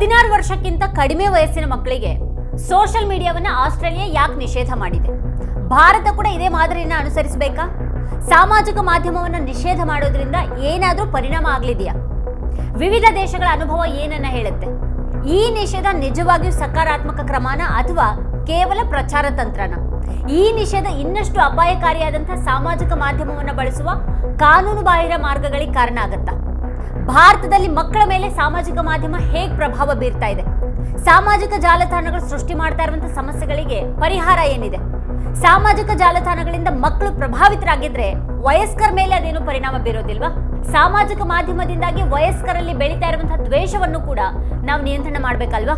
ಹದಿನಾರು ವರ್ಷಕ್ಕಿಂತ ಕಡಿಮೆ ವಯಸ್ಸಿನ ಮಕ್ಕಳಿಗೆ ಸೋಷಿಯಲ್ ಮೀಡಿಯಾವನ್ನ ಆಸ್ಟ್ರೇಲಿಯಾ ಯಾಕೆ ನಿಷೇಧ ಮಾಡಿದೆ? ಭಾರತ ಕೂಡ ಇದೇ ಮಾದರಿಯನ್ನ ಅನುಸರಿಸಬೇಕಾ? ಸಾಮಾಜಿಕ ಮಾಧ್ಯಮವನ್ನ ನಿಷೇಧ ಮಾಡೋದ್ರಿಂದ ಏನಾದರೂ ಪರಿಣಾಮ ಆಗಲಿದೆಯಾ? ವಿವಿಧ ದೇಶಗಳ ಅನುಭವ ಏನನ್ನ ಹೇಳುತ್ತೆ? ಈ ನಿಷೇಧ ನಿಜವಾಗಿಯೂ ಸಕಾರಾತ್ಮಕ ಕ್ರಮನ ಅಥವಾ ಕೇವಲ ಪ್ರಚಾರ ತಂತ್ರನ? ಈ ನಿಷೇಧ ಇನ್ನಷ್ಟು ಅಪಾಯಕಾರಿಯಾದಂತಹ ಸಾಮಾಜಿಕ ಮಾಧ್ಯಮವನ್ನು ಬಳಸುವ ಕಾನೂನು ಬಾಹಿರ ಮಾರ್ಗಗಳಿಗೆ ಕಾರಣ ಆಗತ್ತಾ? ಭಾರತದಲ್ಲಿ ಮಕ್ಕಳ ಮೇಲೆ ಸಾಮಾಜಿಕ ಮಾಧ್ಯಮ ಹೇಗೆ ಪ್ರಭಾವ ಬೀರ್ತಾ ಇದೆ? ಸಾಮಾಜಿಕ ಜಾಲತಾಣಗಳು ಸೃಷ್ಟಿ ಮಾಡ್ತಾ ಇರುವಂತಹ ಸಮಸ್ಯೆಗಳಿಗೆ ಪರಿಹಾರ ಏನಿದೆ? ಸಾಮಾಜಿಕ ಜಾಲತಾಣಗಳಿಂದ ಮಕ್ಕಳು ಪ್ರಭಾವಿತರಾಗಿದ್ರೆ ವಯಸ್ಕರ ಮೇಲೆ ಅದೇನು ಪರಿಣಾಮ ಬೀರೋದಿಲ್ವಾ? ಸಾಮಾಜಿಕ ಮಾಧ್ಯಮದಿಂದಾಗಿ ವಯಸ್ಕರಲ್ಲಿ ಬೆಳೀತಾ ಇರುವಂತಹ ದ್ವೇಷವನ್ನು ಕೂಡ ನಾವು ನಿಯಂತ್ರಣ ಮಾಡಬೇಕಲ್ವಾ?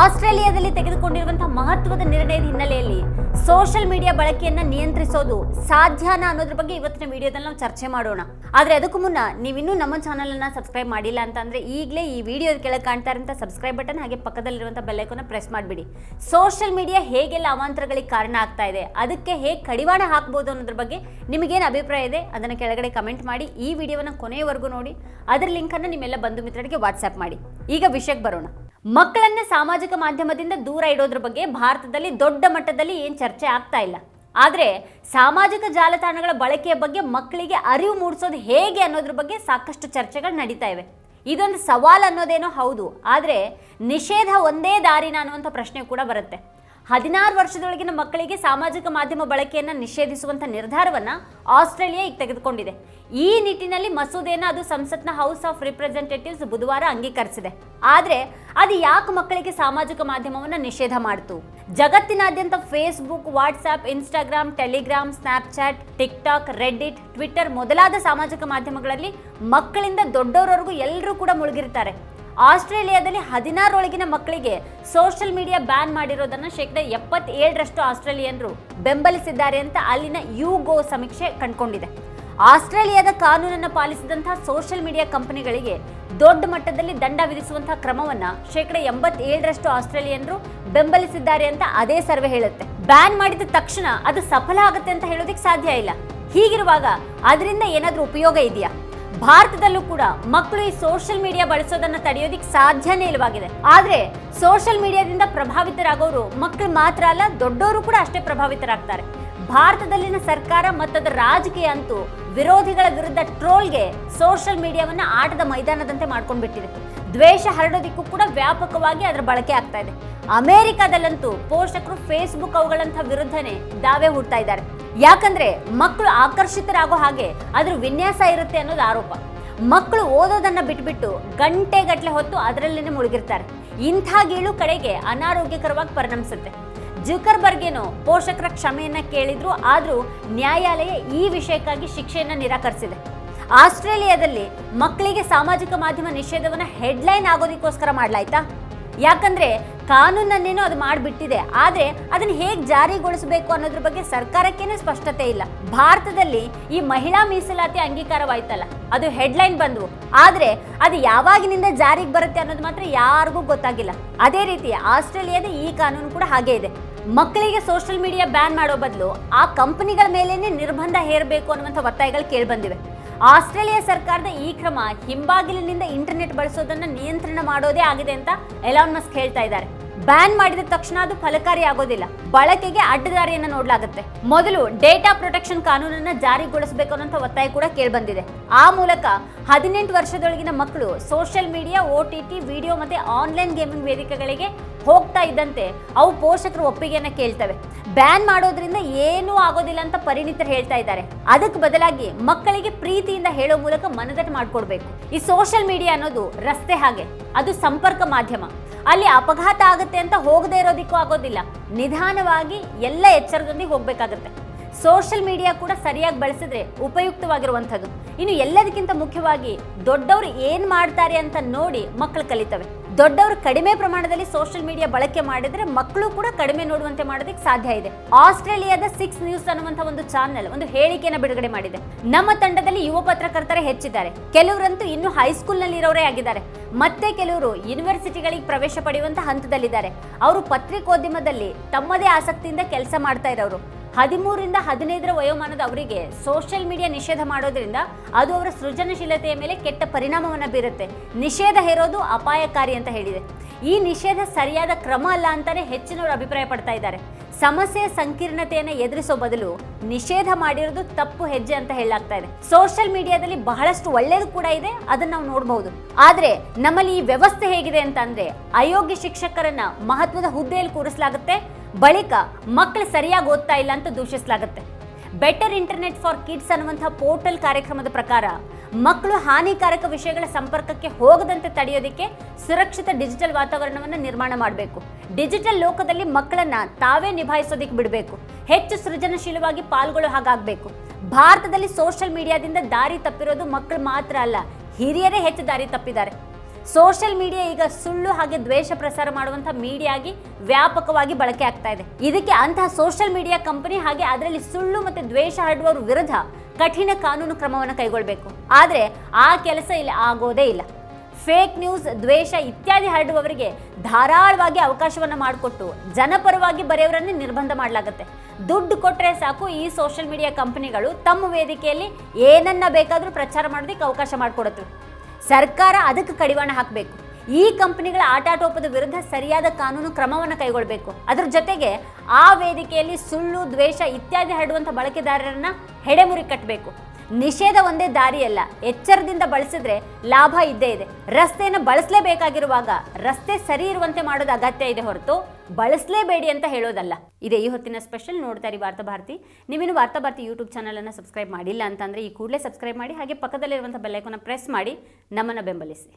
ಆಸ್ಟ್ರೇಲಿಯಾದಲ್ಲಿ ತೆಗೆದುಕೊಂಡಿರುವಂತಹ ಮಹತ್ವದ ನಿರ್ಣಯದ ಹಿನ್ನೆಲೆಯಲ್ಲಿ ಸೋಷಿಯಲ್ ಮೀಡಿಯಾ ಬಳಕೆಯನ್ನ ನಿಯಂತ್ರಿಸೋದು ಸಾಧ್ಯನಾ ಅನ್ನೋದ್ರ ಬಗ್ಗೆ ಇವತ್ತಿನ ವಿಡಿಯೋದಲ್ಲಿ ನಾವು ಚರ್ಚೆ ಮಾಡೋಣ. ಆದ್ರೆ ಅದಕ್ಕೂ ಮುನ್ನ ನೀವಿನ್ನೂ ನಮ್ಮ ಚಾನಲ್ ಅನ್ನ ಸಬ್ಸ್ಕ್ರೈಬ್ ಮಾಡಿಲ್ಲ ಅಂತಂದ್ರೆ ಈಗಲೇ ಈ ವಿಡಿಯೋ ಕೆಳಗೆ ಕಾಣ್ತಾ ಇರುವಂತಹ ಸಬ್ಸ್ಕ್ರೈಬ್ ಬಟನ್ ಹಾಗೆ ಪಕ್ಕದಲ್ಲಿರುವಂತಹ ಬೆಲ್ ಐಕಾನ್ ಪ್ರೆಸ್ ಮಾಡಿಬಿಡಿ. ಸೋಷಿಯಲ್ ಮೀಡಿಯಾ ಹೇಗೆಲ್ಲ ಅವಾಂತರಗಳಿಗೆ ಕಾರಣ ಆಗ್ತಾ ಇದೆ, ಅದಕ್ಕೆ ಹೇಗೆ ಕಡಿವಾಣ ಹಾಕ್ಬೋದು ಅನ್ನೋದ್ರ ಬಗ್ಗೆ ನಿಮಗೇನು ಅಭಿಪ್ರಾಯ ಇದೆ ಅದನ್ನು ಕೆಳಗಡೆ ಕಮೆಂಟ್ ಮಾಡಿ, ಈ ವಿಡಿಯೋನ ಕೊನೆಯವರೆಗೂ ನೋಡಿ, ಅದರ ಲಿಂಕನ್ನು ನಿಮ್ಮೆಲ್ಲ ಬಂಧು ಮಿತ್ರರಿಗೆ ವಾಟ್ಸ್ಆ್ಯಪ್ ಮಾಡಿ. ಈಗ ವಿಷಯಕ್ಕೆ ಬರೋಣ. ಮಕ್ಕಳನ್ನ ಸಾಮಾಜಿಕ ಮಾಧ್ಯಮದಿಂದ ದೂರ ಇಡೋದ್ರ ಬಗ್ಗೆ ಭಾರತದಲ್ಲಿ ದೊಡ್ಡ ಮಟ್ಟದಲ್ಲಿ ಏನು ಚರ್ಚೆ ಆಗ್ತಾ ಇಲ್ಲ. ಆದರೆ ಸಾಮಾಜಿಕ ಜಾಲತಾಣಗಳ ಬಳಕೆಯ ಬಗ್ಗೆ ಮಕ್ಕಳಿಗೆ ಅರಿವು ಮೂಡಿಸೋದು ಹೇಗೆ ಅನ್ನೋದ್ರ ಬಗ್ಗೆ ಸಾಕಷ್ಟು ಚರ್ಚೆಗಳು ನಡೀತಾ ಇವೆ. ಇದೊಂದು ಸವಾಲು ಅನ್ನೋದೇನೋ ಹೌದು, ಆದರೆ ನಿಷೇಧ ಒಂದೇ ದಾರಿನ ಅನ್ನುವಂಥ ಪ್ರಶ್ನೆ ಕೂಡ ಬರುತ್ತೆ. ಹದಿನಾರು ವರ್ಷದೊಳಗಿನ ಮಕ್ಕಳಿಗೆ ಸಾಮಾಜಿಕ ಮಾಧ್ಯಮ ಬಳಕೆಯನ್ನು ನಿಷೇಧಿಸುವಂಥ ನಿರ್ಧಾರವನ್ನು ಆಸ್ಟ್ರೇಲಿಯಾ ಈಗ ತೆಗೆದುಕೊಂಡಿದೆ. ಈ ನಿಟ್ಟಿನಲ್ಲಿ ಮಸೂದೆಯನ್ನು ಅದು ಸಂಸತ್ನ ಹೌಸ್ ಆಫ್ ರಿಪ್ರೆಸೆಂಟೇಟಿವ್ಸ್ ಬುಧವಾರ ಅಂಗೀಕರಿಸಿದೆ. ಆದರೆ ಅದು ಯಾಕೆ ಮಕ್ಕಳಿಗೆ ಸಾಮಾಜಿಕ ಮಾಧ್ಯಮವನ್ನು ನಿಷೇಧ ಮಾಡಿತು? ಜಗತ್ತಿನಾದ್ಯಂತ Facebook WhatsApp Instagram Telegram Snapchat TikTok Reddit Twitter ಮೊದಲಾದ ಸಾಮಾಜಿಕ ಮಾಧ್ಯಮಗಳಲ್ಲಿ ಮಕ್ಕಳಿಂದ ದೊಡ್ಡವರವರೆಗೂ ಎಲ್ಲರೂ ಕೂಡ ಮುಳುಗಿರ್ತಾರೆ. ಆಸ್ಟ್ರೇಲಿಯಾದಲ್ಲಿ ಹದಿನಾರೊಳಗಿನ ಮಕ್ಕಳಿಗೆ ಸೋಷಿಯಲ್ ಮೀಡಿಯಾ ಬ್ಯಾನ್ ಮಾಡಿರೋದನ್ನು ಶೇಕಡ ಎಪ್ಪತ್ತೇಳರಷ್ಟು ಆಸ್ಟ್ರೇಲಿಯನ್ರು ಬೆಂಬಲಿಸಿದ್ದಾರೆ ಅಂತ ಅಲ್ಲಿನ ಯು ಗೋ ಸಮೀಕ್ಷೆ ಕಂಡುಕೊಂಡಿದೆ. ಆಸ್ಟ್ರೇಲಿಯಾದ ಕಾನೂನನ್ನು ಪಾಲಿಸಿದಂತಹ ಸೋಷಿಯಲ್ ಮೀಡಿಯಾ ಕಂಪನಿಗಳಿಗೆ ದೊಡ್ಡ ಮಟ್ಟದಲ್ಲಿ ದಂಡ ವಿಧಿಸುವಂತಹ ಕ್ರಮವನ್ನ ಶೇಕಡ ಎಂಬತ್ತೇಳರಷ್ಟು ಆಸ್ಟ್ರೇಲಿಯನ್ರು ಬೆಂಬಲಿಸಿದ್ದಾರೆ ಅಂತ ಅದೇ ಸರ್ವೆ ಹೇಳುತ್ತೆ. ಬ್ಯಾನ್ ಮಾಡಿದ ತಕ್ಷಣ ಅದು ಸಫಲ ಆಗುತ್ತೆ ಅಂತ ಹೇಳೋದಕ್ಕೆ ಸಾಧ್ಯ ಇಲ್ಲ. ಹೀಗಿರುವಾಗ ಅದರಿಂದ ಏನಾದರೂ ಉಪಯೋಗ ಇದೆಯಾ? ಭಾರತದಲ್ಲೂ ಕೂಡ ಮಕ್ಕಳು ಈ ಸೋಷಿಯಲ್ ಮೀಡಿಯಾ ಬಳಸೋದನ್ನ ತಡೆಯೋದಿಕ್ ಸಾಧ್ಯನೇ ಇಲ್ಲವಾಗಿದೆ. ಆದ್ರೆ ಸೋಷಿಯಲ್ ಮೀಡಿಯಾದಿಂದ ಪ್ರಭಾವಿತರಾಗೋರು ಮಕ್ಕಳು ಮಾತ್ರ ಅಲ್ಲ ದೊಡ್ಡವರು ಕೂಡ ಅಷ್ಟೇ ಪ್ರಭಾವಿತರಾಗ್ತಾರೆ. ಭಾರತದಲ್ಲಿನ ಸರ್ಕಾರ ಮತ್ತು ಅದರ ರಾಜಕೀಯ ಅಂತೂ ವಿರೋಧಿಗಳ ವಿರುದ್ಧ ಟ್ರೋಲ್ಗೆ ಸೋಷಿಯಲ್ ಮೀಡಿಯಾವನ್ನ ಆಟದ ಮೈದಾನದಂತೆ ಮಾಡ್ಕೊಂಡ್ಬಿಟ್ಟಿದೆ. ದ್ವೇಷ ಹರಡೋದಿಕ್ಕೂ ಕೂಡ ವ್ಯಾಪಕವಾಗಿ ಅದರ ಬಳಕೆ ಆಗ್ತಾ ಇದೆ. ಅಮೆರಿಕದಲ್ಲಂತೂ ಪೋಷಕರು ಫೇಸ್ಬುಕ್ ಅವುಗಳಂಥ ವಿರುದ್ಧನೇ ದಾವೆ ಹುಡ್ತಾ ಇದ್ದಾರೆ. ಯಾಕಂದ್ರೆ ಮಕ್ಕಳು ಆಕರ್ಷಿತರಾಗೋ ಹಾಗೆ ಅದ್ರ ವಿನ್ಯಾಸ ಇರುತ್ತೆ ಅನ್ನೋದು ಆರೋಪ. ಮಕ್ಕಳು ಓದೋದನ್ನ ಬಿಟ್ಬಿಟ್ಟು ಗಂಟೆಗಟ್ಟಲೆ ಹೊತ್ತು ಅದರಲ್ಲೇ ಮುಳುಗಿರ್ತಾರೆ. ಇಂಥ ಗೀಳು ಕಡೆಗೆ ಅನಾರೋಗ್ಯಕರವಾಗಿ ಪರಿಣಮಿಸುತ್ತೆ. ಜುಕರ್ಬರ್ಗೇನೋ ಪೋಷಕರ ಕ್ಷಮೆಯನ್ನ ಕೇಳಿದ್ರು, ಆದ್ರೂ ನ್ಯಾಯಾಲಯ ಈ ವಿಷಯಕ್ಕಾಗಿ ಶಿಕ್ಷೆಯನ್ನ ನಿರಾಕರಿಸಿದೆ. ಆಸ್ಟ್ರೇಲಿಯಾದಲ್ಲಿ ಮಕ್ಕಳಿಗೆ ಸಾಮಾಜಿಕ ಮಾಧ್ಯಮ ನಿಷೇಧವನ್ನ ಹೆಡ್ಲೈನ್ ಆಗೋದಕ್ಕೋಸ್ಕರ ಮಾಡ್ಲಾಯ್ತಾ? ಯಾಕಂದ್ರೆ ಕಾನೂನನ್ನೇನೋ ಅದು ಮಾಡಿಬಿಟ್ಟಿದೆ. ಆದರೆ ಅದನ್ನು ಹೇಗೆ ಜಾರಿಗೊಳಿಸಬೇಕು ಅನ್ನೋದ್ರ ಬಗ್ಗೆ ಸರ್ಕಾರಕ್ಕೇನೆ ಸ್ಪಷ್ಟತೆ ಇಲ್ಲ. ಭಾರತದಲ್ಲಿ ಈ ಮಹಿಳಾ ಮೀಸಲಾತಿ ಅಂಗೀಕಾರವಾಯ್ತಲ್ಲ, ಅದು ಹೆಡ್ಲೈನ್ ಬಂದವು. ಆದರೆ ಅದು ಯಾವಾಗಿನಿಂದ ಜಾರಿಗೆ ಬರುತ್ತೆ ಅನ್ನೋದು ಮಾತ್ರ ಯಾರಿಗೂ ಗೊತ್ತಾಗಿಲ್ಲ. ಅದೇ ರೀತಿ ಆಸ್ಟ್ರೇಲಿಯಾದ ಈ ಕಾನೂನು ಕೂಡ ಹಾಗೇ ಇದೆ. ಮಕ್ಕಳಿಗೆ ಸೋಷಿಯಲ್ ಮೀಡಿಯಾ ಬ್ಯಾನ್ ಮಾಡೋ ಬದಲು ಆ ಕಂಪನಿಗಳ ಮೇಲೇನೆ ನಿರ್ಬಂಧ ಹೇರಬೇಕು ಅನ್ನುವಂಥ ಒತ್ತಾಯಗಳು ಕೇಳಿಬಂದಿವೆ. ಆಸ್ಟ್ರೇಲಿಯಾ ಸರ್ಕಾರದ ಈ ಕ್ರಮ ಹಿಂಬಾಗಿಲಿನಿಂದ ಇಂಟರ್ನೆಟ್ ಬಳಸೋದನ್ನು ನಿಯಂತ್ರಣ ಮಾಡೋದೇ ಆಗಿದೆ ಅಂತ ಎಲಾನ್ ಮಸ್ಕ್ ಹೇಳ್ತಾ ಇದ್ದಾರೆ. ಬ್ಯಾನ್ ಮಾಡಿದ ತಕ್ಷಣ ಅದು ಫಲಕಾರಿ ಆಗೋದಿಲ್ಲ. ಬಳಕೆಗೆ ಅಡ್ಡದಾರಿಯನ್ನ ನೋಡಲಾಗುತ್ತೆ. ಮೊದಲು ಡೇಟಾ ಪ್ರೊಟೆಕ್ಷನ್ ಕಾನೂನನ್ನ ಜಾರಿಗೊಳಿಸಬೇಕು ಅನ್ನೋ ಒತ್ತಾಯ ಕೂಡ ಕೇಳಿಬಂದಿದೆ. ಆ ಮೂಲಕ ಹದಿನೆಂಟು ವರ್ಷದೊಳಗಿನ ಮಕ್ಕಳು social media O T T, video ಮತ್ತೆ ಆನ್ಲೈನ್ ಗೇಮಿಂಗ್ ವೇದಿಕೆಗಳಿಗೆ ಹೋಗ್ತಾ ಇದ್ದಂತೆ ಅವು ಪೋಷಕರು ಒಪ್ಪಿಗೆಯನ್ನ ಕೇಳ್ತವೆ. ಬ್ಯಾನ್ ಮಾಡೋದ್ರಿಂದ ಏನೂ ಆಗೋದಿಲ್ಲ ಅಂತ ಪರಿಣಿತರು ಹೇಳ್ತಾ ಇದ್ದಾರೆ. ಅದಕ್ಕೆ ಬದಲಾಗಿ ಮಕ್ಕಳಿಗೆ ಪ್ರೀತಿಯಿಂದ ಹೇಳೋ ಮೂಲಕ ಮನದಟ್ಟು ಮಾಡ್ಕೊಡ್ಬೇಕು. ಈ ಸೋಷಿಯಲ್ ಮೀಡಿಯಾ ಅನ್ನೋದು ರಸ್ತೆ ಹಾಗೆ. ಅದು ಸಂಪರ್ಕ ಮಾಧ್ಯಮ. ಅಲ್ಲಿ ಅಪಘಾತ ಆಗುತ್ತೆ ಅಂತ ಹೋಗದೇ ಇರೋದಿಕ್ಕೂ ಆಗೋದಿಲ್ಲ. ನಿಧಾನವಾಗಿ ಎಲ್ಲ ಎಚ್ಚರದೊಂದಿಗೆ ಹೋಗ್ಬೇಕಾಗತ್ತೆ. ಸೋಷಿಯಲ್ ಮೀಡಿಯಾ ಕೂಡ ಸರಿಯಾಗಿ ಬಳಸಿದ್ರೆ ಉಪಯುಕ್ತವಾಗಿರುವಂಥದ್ದು. ಇನ್ನು ಎಲ್ಲದಕ್ಕಿಂತ ಮುಖ್ಯವಾಗಿ ದೊಡ್ಡವರು ಏನು ಮಾಡ್ತಾರೆ ಅಂತ ನೋಡಿ ಮಕ್ಕಳು ಕಲಿತವೆ. ದೊಡ್ಡವರು ಕಡಿಮೆ ಪ್ರಮಾಣದಲ್ಲಿ ಸೋಷಿಯಲ್ ಮೀಡಿಯಾ ಬಳಕೆ ಮಾಡಿದ್ರೆ ಮಕ್ಕಳು ಕೂಡ ಕಡಿಮೆ ನೋಡುವಂತೆ ಮಾಡೋದಕ್ಕೆ ಸಾಧ್ಯ ಇದೆ. ಆಸ್ಟ್ರೇಲಿಯಾದ ಸಿಕ್ಸ್ ನ್ಯೂಸ್ ಅನ್ನುವಂಥ ಒಂದು ಚಾನೆಲ್, ಒಂದು ಹೇಳಿಕೆಯನ್ನು ಬಿಡುಗಡೆ ಮಾಡಿದೆ. ನಮ್ಮ ತಂಡದಲ್ಲಿ ಯುವ ಪತ್ರಕರ್ತರೇ ಹೆಚ್ಚಿದ್ದಾರೆ. ಕೆಲವರಂತೂ ಇನ್ನು ಹೈಸ್ಕೂಲ್ನಲ್ಲಿ ಇರೋರೇ ಆಗಿದ್ದಾರೆ. ಮತ್ತೆ ಕೆಲವರು ಯೂನಿವರ್ಸಿಟಿಗಳಿಗೆ ಪ್ರವೇಶ ಪಡೆಯುವಂತ ಹಂತದಲ್ಲಿದ್ದಾರೆ. ಅವರು ಪತ್ರಿಕೋದ್ಯಮದಲ್ಲಿ ತಮ್ಮದೇ ಆಸಕ್ತಿಯಿಂದ ಕೆಲಸ ಮಾಡ್ತಾ ಇರೋರು. ಹದಿಮೂರರಿಂದ ಹದಿನೈದರ ವಯೋಮಾನದ ಅವರಿಗೆ ಸೋಷಿಯಲ್ ಮೀಡಿಯಾ ನಿಷೇಧ ಮಾಡೋದ್ರಿಂದ ಅದು ಅವರ ಸೃಜನಶೀಲತೆಯ ಮೇಲೆ ಕೆಟ್ಟ ಪರಿಣಾಮವನ್ನು ಬೀರುತ್ತೆ. ನಿಷೇಧ ಹೇರೋದು ಅಪಾಯಕಾರಿ ಅಂತ ಹೇಳಿದೆ. ಈ ನಿಷೇಧ ಸರಿಯಾದ ಕ್ರಮ ಅಲ್ಲ ಅಂತಾನೆ ಹೆಚ್ಚಿನವರು ಅಭಿಪ್ರಾಯ ಪಡ್ತಾ ಇದ್ದಾರೆ. ಸಮಸ್ಯೆಯ ಸಂಕೀರ್ಣತೆಯನ್ನು ಎದುರಿಸೋ ಬದಲು ನಿಷೇಧ ಮಾಡಿರೋದು ತಪ್ಪು ಹೆಜ್ಜೆ ಅಂತ ಹೇಳಲಾಗ್ತಾ ಇದೆ. ಸೋಷಿಯಲ್ ಮೀಡಿಯಾದಲ್ಲಿ ಬಹಳಷ್ಟು ಒಳ್ಳೆಯದು ಕೂಡ ಇದೆ, ಅದನ್ನ ನಾವು ನೋಡಬಹುದು ಆದ್ರೆ ನಮ್ಮಲ್ಲಿ ಈ ವ್ಯವಸ್ಥೆ ಹೇಗಿದೆ ಅಂತಂದ್ರೆ ಅಯೋಗ್ಯ ಶಿಕ್ಷಕರನ್ನ ಮಹತ್ವದ ಹುದ್ದೆಯಲ್ಲಿ ಕೂರಿಸಲಾಗುತ್ತೆ. ಬಳಿಕ ಮಕ್ಕಳು ಸರಿಯಾಗಿ ಓದ್ತಾ ಇಲ್ಲ ಅಂತ ದೂಷಿಸಲಾಗುತ್ತೆ. ಬೆಟರ್ ಇಂಟರ್ನೆಟ್ ಫಾರ್ ಕಿಡ್ಸ್ ಅನ್ನುವಂಥ ಪೋರ್ಟಲ್ ಕಾರ್ಯಕ್ರಮದ ಪ್ರಕಾರ ಮಕ್ಕಳು ಹಾನಿಕಾರಕ ವಿಷಯಗಳ ಸಂಪರ್ಕಕ್ಕೆ ಹೋಗದಂತೆ ತಡೆಯೋದಕ್ಕೆ ಸುರಕ್ಷಿತ ಡಿಜಿಟಲ್ ವಾತಾವರಣವನ್ನು ನಿರ್ಮಾಣ ಮಾಡಬೇಕು. ಡಿಜಿಟಲ್ ಲೋಕದಲ್ಲಿ ಮಕ್ಕಳನ್ನ ತಾವೇ ನಿಭಾಯಿಸೋದಕ್ಕೆ ಬಿಡಬೇಕು. ಹೆಚ್ಚು ಸೃಜನಶೀಲವಾಗಿ ಪಾಲ್ಗೊಳ್ಳೋ ಹಾಗಾಗಬೇಕು. ಭಾರತದಲ್ಲಿ ಸೋಷಿಯಲ್ ಮೀಡಿಯಾದಿಂದ ದಾರಿ ತಪ್ಪಿರೋದು ಮಕ್ಕಳು ಮಾತ್ರ ಅಲ್ಲ, ಹಿರಿಯರೇ ಹೆಚ್ಚು ದಾರಿ ತಪ್ಪಿದ್ದಾರೆ. ಸೋಷಿಯಲ್ ಮೀಡಿಯಾ ಈಗ ಸುಳ್ಳು ಹಾಗೆ ದ್ವೇಷ ಪ್ರಸಾರ ಮಾಡುವಂತಹ ಮೀಡಿಯಾ ಆಗಿ ವ್ಯಾಪಕವಾಗಿ ಬಳಕೆ ಆಗ್ತಾ ಇದೆ. ಇದಕ್ಕೆ ಅಂತಹ ಸೋಷಿಯಲ್ ಮೀಡಿಯಾ ಕಂಪನಿ ಹಾಗೆ ಅದರಲ್ಲಿ ಸುಳ್ಳು ಮತ್ತೆ ದ್ವೇಷ ಹರಡುವವರ ವಿರುದ್ಧ ಕಠಿಣ ಕಾನೂನು ಕ್ರಮವನ್ನು ಕೈಗೊಳ್ಳಬೇಕು ಆದರೆ ಆ ಕೆಲಸ ಇಲ್ಲಿ, ಆಗೋದೇ ಇಲ್ಲ. ಫೇಕ್ ನ್ಯೂಸ್, ದ್ವೇಷ ಇತ್ಯಾದಿ ಹರಡುವವರಿಗೆ ಧಾರಾಳವಾಗಿ ಅವಕಾಶವನ್ನು ಮಾಡಿಕೊಟ್ಟು ಜನಪರವಾಗಿ ಬರೆಯವರನ್ನೇ ನಿರ್ಬಂಧ ಮಾಡಲಾಗುತ್ತೆ. ದುಡ್ಡು ಕೊಟ್ಟರೆ ಸಾಕು ಈ ಸೋಷಿಯಲ್ ಮೀಡಿಯಾ ಕಂಪನಿಗಳು ತಮ್ಮ ವೇದಿಕೆಯಲ್ಲಿ ಏನನ್ನ ಬೇಕಾದರೂ ಪ್ರಚಾರ ಮಾಡೋದಕ್ಕೆ ಅವಕಾಶ ಮಾಡಿಕೊಡುತ್ತವೆ ಸರ್ಕಾರ ಅದಕ್ಕೆ ಕಡಿವಾಣ ಹಾಕಬೇಕು. ಈ ಕಂಪನಿಗಳ ಆಟಾಟೋಪದ ವಿರುದ್ಧ ಸರಿಯಾದ ಕಾನೂನು ಕ್ರಮವನ್ನು ಕೈಗೊಳ್ಳಬೇಕು. ಅದರ ಜೊತೆಗೆ ಆ ವೇದಿಕೆಯಲ್ಲಿ ಸುಳ್ಳು, ದ್ವೇಷ ಇತ್ಯಾದಿ ಹರಡುವಂಥ ಬಳಕೆದಾರರನ್ನು ಹೆಡೆಮುರಿ ಕಟ್ಟಬೇಕು. ನಿಷೇಧ ಒಂದೇ ದಾರಿಯಲ್ಲ. ಎಚ್ಚರದಿಂದ ಬಳಸಿದ್ರೆ ಲಾಭ ಇದ್ದೇ ಇದೆ. ರಸ್ತೆಯನ್ನು ಬಳಸಲೇಬೇಕಾಗಿರುವಾಗ ರಸ್ತೆ ಸರಿ ಇರುವಂತೆ ಮಾಡೋದು ಅಗತ್ಯ ಇದೆ ಹೊರತು ಬಳಸಲೇಬೇಡಿ ಅಂತ ಹೇಳೋದಲ್ಲ. ಇದೆ ಈ ಹೊತ್ತಿನ ಸ್ಪೆಷಲ್ ನೋಡ್ತಾ ಇರಿ ವಾರ್ತಾ ಭಾರತಿ. ನೀವಿನ್ನು ವಾರ್ತಾ ಭಾರತಿ ಯೂಟ್ಯೂಬ್ ಚಾನಲನ್ನು ಸಬ್ಸ್ಕ್ರೈಬ್ ಮಾಡಿಲ್ಲ ಅಂತಂದ್ರೆ ಈ ಕೂಡಲೇ ಸಬ್ಸ್ಕ್ರೈಬ್ ಮಾಡಿ ಹಾಗೆ ಪಕ್ಕದಲ್ಲಿರುವಂಥ ಬೆಲ್ಲೈಕನ್ನ ಪ್ರೆಸ್ ಮಾಡಿ ನಮ್ಮನ್ನು ಬೆಂಬಲಿಸಿ.